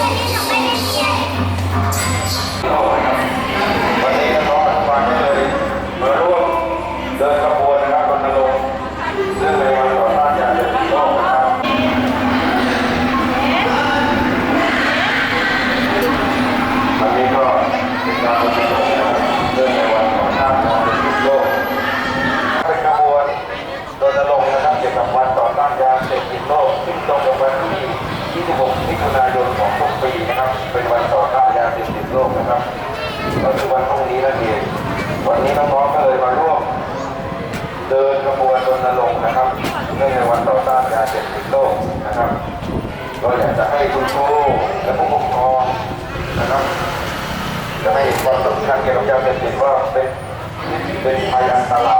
谁是谁搞 นื่องในวันต่อต้านยาเสพติดโลกนะครับ ก็อยากจะให้คุณครูและผู้ปกครองนะครับจะให้ความสำคัญเกี่ยวกับยาเสพติดว่าเป็นเป็นภัยอันตราย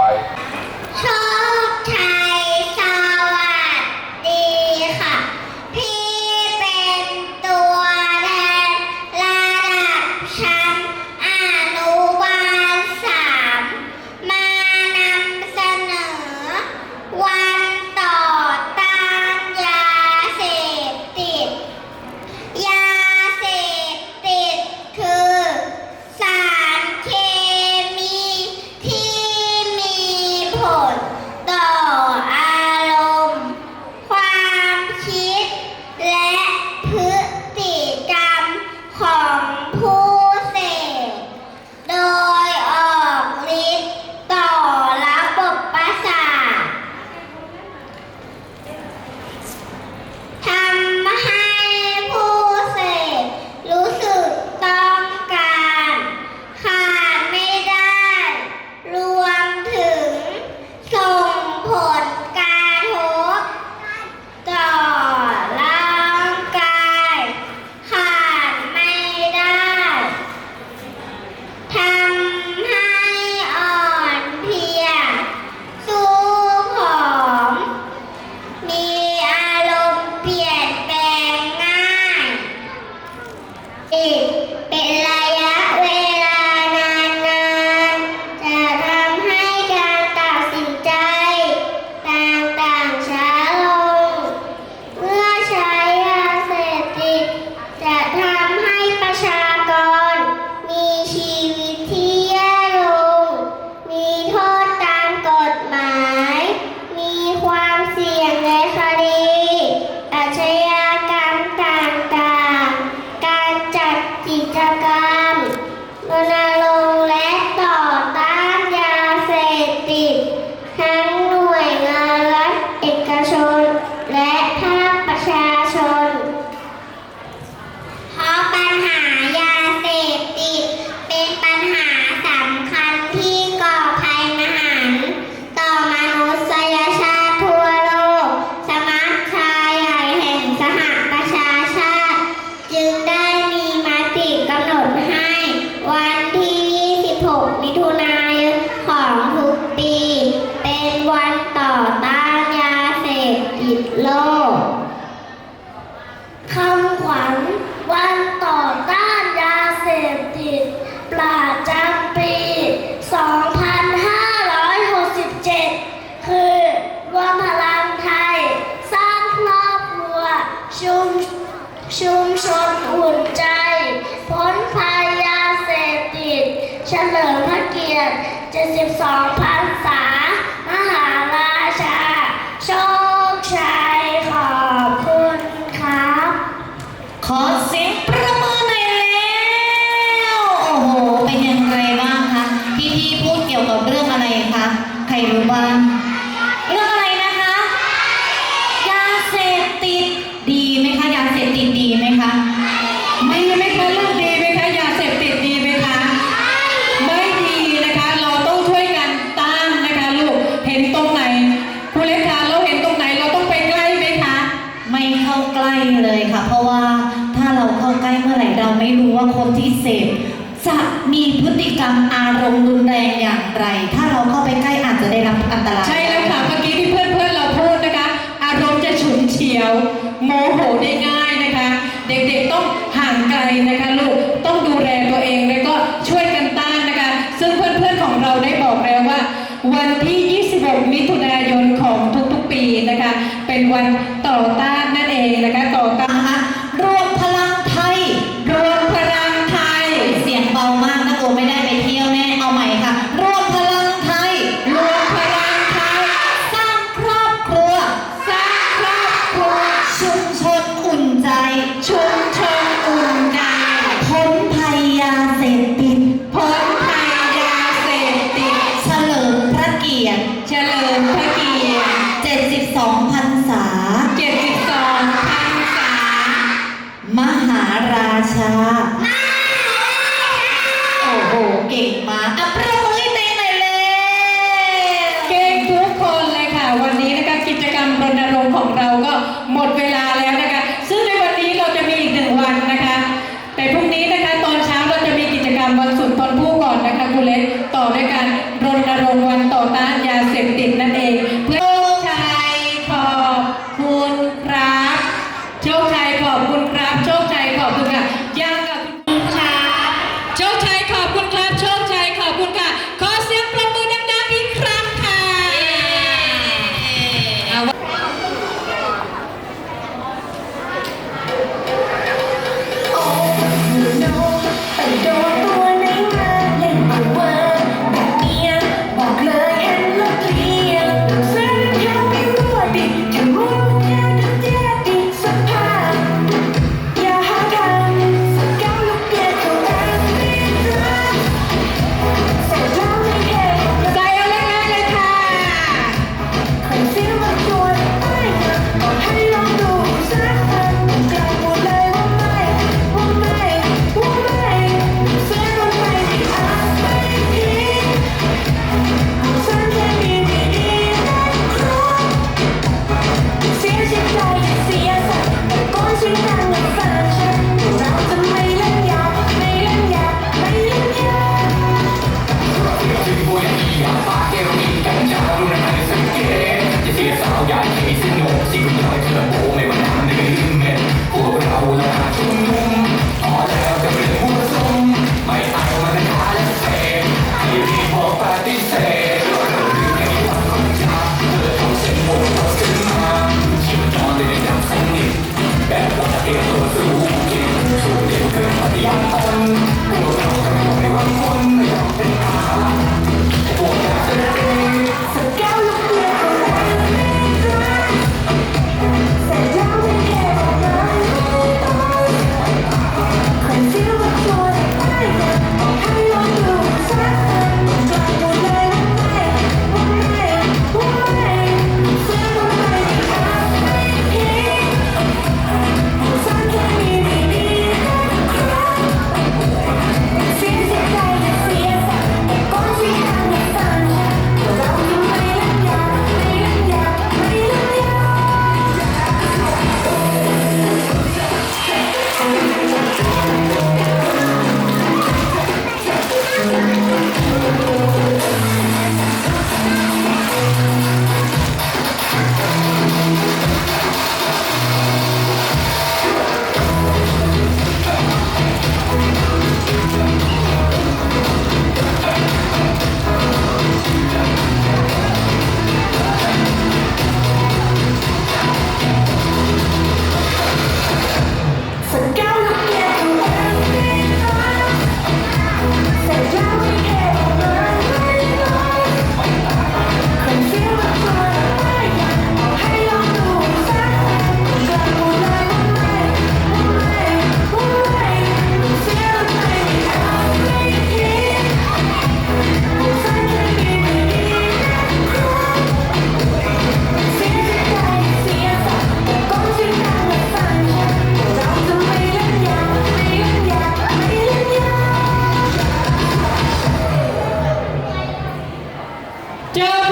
tiếng nghe sai มิถุนา สิพรรษามหาราชา โชคชัยขอบคุณครับ ขอเสียงประมือหน่แล้ว โอ้โห เป็นยังไงบ้างคะ พี่ๆพูดเกี่ยวกับเรื่องอะไรคะ ใครรู้บ้าง เราไม่รู้ว่าคนที่เสพจะมีพฤติกรรมอารมณ์รุนแรงอย่างไร ถ้าเราเข้าไปใกล้อาจจะได้รับอันตราย ใช่แล้วค่ะ เมื่อกี้ที่เพื่อนเพื่อนเราพูดนะคะ อารมณ์จะฉุนเฉียว โมโหได้ง่ายนะคะ เด็กๆต้องห่างไกลนะคะ กิจกรรมรณรงค์ของเราก็หมดเวลา Dad!